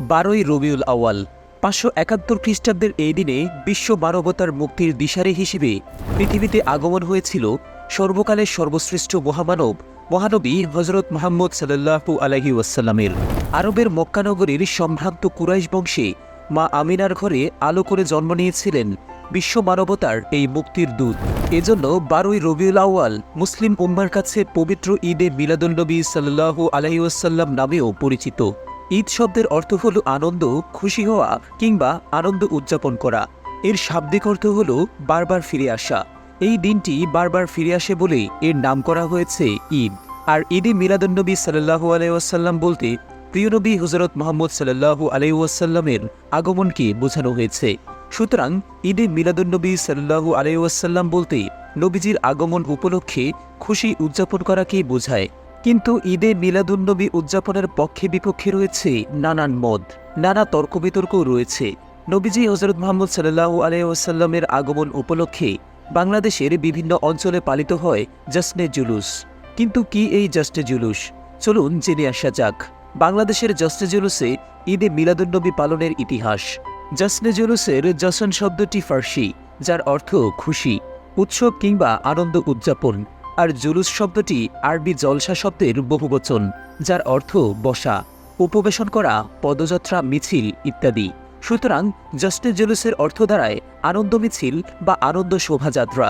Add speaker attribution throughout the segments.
Speaker 1: বারোই রবিউল আওয়াল পাঁচশো একাত্তর খ্রিস্টাব্দের এই দিনে বিশ্ব মানবতার মুক্তির দিশারি হিসেবে পৃথিবীতে আগমন হয়েছিল সর্বকালের সর্বশ্রেষ্ঠ মহামানব, মহানবী হজরত মোহাম্মদ সাল্লাহু আলহি ওয়াসাল্লামের। আরবের মক্কানগরীর সম্ভ্রান্ত কুরাইশ বংশে মা আমিনার ঘরে আলো করে জন্ম নিয়েছিলেন বিশ্ব মানবতার এই মুক্তির দূত। এজন্য বারোই রবিউল আউয়াল মুসলিম উম্মার কাছে পবিত্র ঈদে মিলাদুলনবী সাল্লাহু আলহিউসাল্লাম নামেও পরিচিত। ঈদ শব্দের অর্থ হল আনন্দ, খুশি হওয়া কিংবা আনন্দ উদযাপন করা। এর শাব্দিক অর্থ হল বারবার ফিরে আসা। এই দিনটি বারবার ফিরে আসে বলে এর নাম করা হয়েছে ঈদ। আর ঈদে মিলাদুন্নবী সাল্লাহু আলাইসাল্লাম বলতে প্রিয়নবী হজরত মোহাম্মদ সাল্লাহু আলাইসাল্লামের আগমনকে বোঝানো হয়েছে। সুতরাং ঈদে মিলাদুন্নবী সাল্লাহু আলাইসাল্লাম বলতে, নবীজির আগমন উপলক্ষে খুশি উদযাপন করাকেই বোঝায়। কিন্তু ঈদে মিলাদুন্নবী উদযাপনের পক্ষে বিপক্ষে রয়েছে নানান মত, নানা তর্ক বিতর্কও রয়েছে। নবীজি হজরত মোহাম্মদ সাল্লাহু আলাইসাল্লামের আগমন উপলক্ষে বাংলাদেশের বিভিন্ন অঞ্চলে পালিত হয় জাসনে জুলুস। কিন্তু কি এই জাস্টে জুলুস? চলুন জেনে আসা যাক। বাংলাদেশের জশ্নে জুলুসে ঈদে মিলাদুন্নবী পালনের ইতিহাস। জশ্নে জুলুসের জসন শব্দটি ফার্সি, যার অর্থ খুশি, উৎসব কিংবা আনন্দ উদযাপন। আর জুলুস শব্দটি আরবি জলসা শব্দের বহুবচন, যার অর্থ বসা, উপবেশন করা, পদযাত্রা, মিছিল ইত্যাদি। সুতরাং জশ্নে জুলুসের অর্থ দাঁড়ায় আনন্দ মিছিল বা আনন্দ শোভাযাত্রা।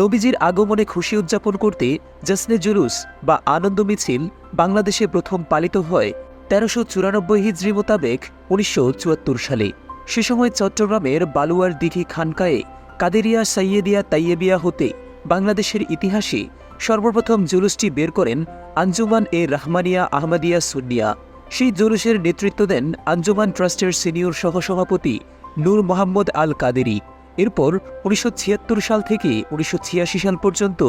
Speaker 1: নবীজির আগমনে খুশি উদযাপন করতে জশ্নে জুলুস বা আনন্দ মিছিল বাংলাদেশে প্রথম পালিত হয় তেরোশো চুরানব্বই হিজড়ি মোতাবেক উনিশশো চুয়াত্তর সালে। সে সময় চট্টগ্রামের বালুয়ার দিঘি খানকায়ে কাদেরিয়া সাইয়েদিয়া তাইয়েবিয়া হতে বাংলাদেশের ইতিহাসে সর্বপ্রথম জুলুসটি বের করেন আঞ্জুমান এ রহমানিয়া আহমদিয়া সুন্নিয়া। সেই জুলুসের নেতৃত্ব দেন আঞ্জুমান ট্রাস্টের সিনিয়র সহসভাপতি নূর মোহাম্মদ আল কাদেরি। এরপর উনিশশো ছিয়াত্তর সাল থেকে উনিশশো ছিয়াশি সাল পর্যন্ত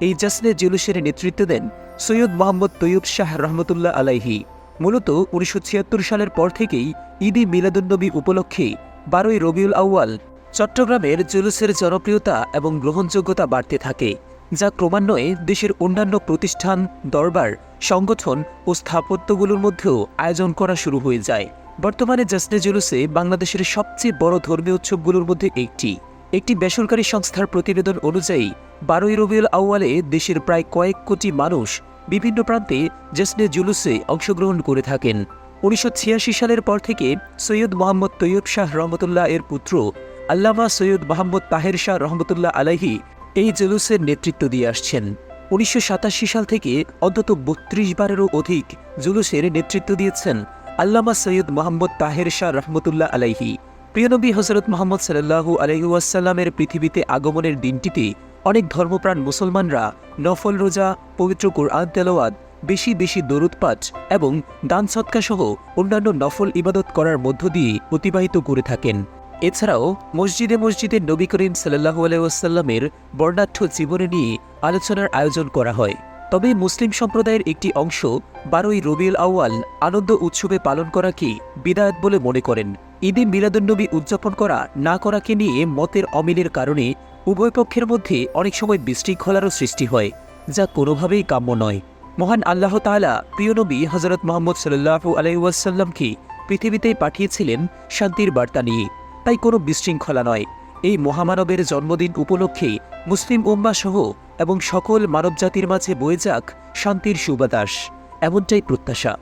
Speaker 1: এই জাসনে জুলুসের নেতৃত্ব দেন সৈয়দ মোহাম্মদ তৈয়ব শাহ রহমতুল্লাহ আলাইহি। মূলত উনিশশো ছিয়াত্তর সালের পর থেকেই ঈদি মিলাদুন্নবী উপলক্ষে বারোই রবিউল আউয়াল চট্টগ্রামের জুলুসের জনপ্রিয়তা এবং গ্রহণযোগ্যতা বাড়তে থাকে। যা ক্রমান্বয়ে দেশের অন্যান্য প্রতিষ্ঠান, দরবার, সংগঠন ও স্থাপত্যগুলোর মধ্যেও আয়োজন করা শুরু হয়ে যায়। বর্তমানে জাসনে জুলুসে বাংলাদেশের সবচেয়ে বড় ধর্মীয় উৎসবগুলোর মধ্যে একটি। একটি বেসরকারি সংস্থার প্রতিবেদন অনুযায়ী, বারোই রবিউল আউয়ালে দেশের প্রায় কয়েক কোটি মানুষ বিভিন্ন প্রান্তে জেসনে জুলুসে অংশগ্রহণ করে থাকেন। উনিশশো ছিয়াশি সালের পর থেকে সৈয়দ মোহাম্মদ তৈয়ব শাহ রহমতুল্লাহ এর পুত্র আল্লামা সৈয়দ মোহাম্মদ তাহের শাহ রহমতুল্লাহ আলাহি এই জুলুসের নেতৃত্ব দিয়ে আসছেন। উনিশশো সাতাশি সাল থেকে অন্তত বত্রিশ বারেরও অধিক জুলুসের নেতৃত্ব দিয়েছেন আল্লামা সৈয়দ মোহাম্মদ তাহের শাহ রহমতুল্লাহ আলাইহি। প্রিয়নবী হজরত মোহাম্মদ সাল্লাহু আলহিউসাল্লামের পৃথিবীতে আগমনের দিনটিতে অনেক ধর্মপ্রাণ মুসলমানরা নফল রোজা, পবিত্র কোরআন তেলাওয়াত, বেশি বেশি দরুদপাঠ এবং দান সৎকাসহ অন্যান্য নফল ইবাদত করার মধ্য দিয়ে অতিবাহিত করে থাকেন। এছাড়াও মসজিদে মসজিদে নবী করিম সাল্লাহু আলাইসাল্লামের বর্ণাঢ্য জীবনে নিয়ে আলোচনার আয়োজন করা হয়। তবে মুসলিম সম্প্রদায়ের একটি অংশ বারোই রবিউল আউয়াল আনন্দ উৎসবে পালন করাকে বিদায়ত বলে মনে করেন। ঈদে মিলাদুন্নবী উদযাপন করা না করাকে নিয়ে মতের অমিলের কারণে উভয় পক্ষের মধ্যে অনেক সময় বিশৃঙ্খলারও সৃষ্টি হয়, যা কোনোভাবেই কাম্য নয়। মহান আল্লাহ তাআলা প্রিয় নবী হজরত মোহাম্মদ সাল্লাহু আলাইসাল্লামকে পৃথিবীতেই পাঠিয়েছিলেন শান্তির বার্তা নিয়ে। তাই কোনো বিশৃঙ্খলা নয়। এই মহামানবের জন্মদিন উপলক্ষে মুসলিম উম্মা সহ এবং সকল মানবজাতির মাঝে বয়ে যাক শান্তির সুবাতাস, এমনটাই প্রত্যাশা।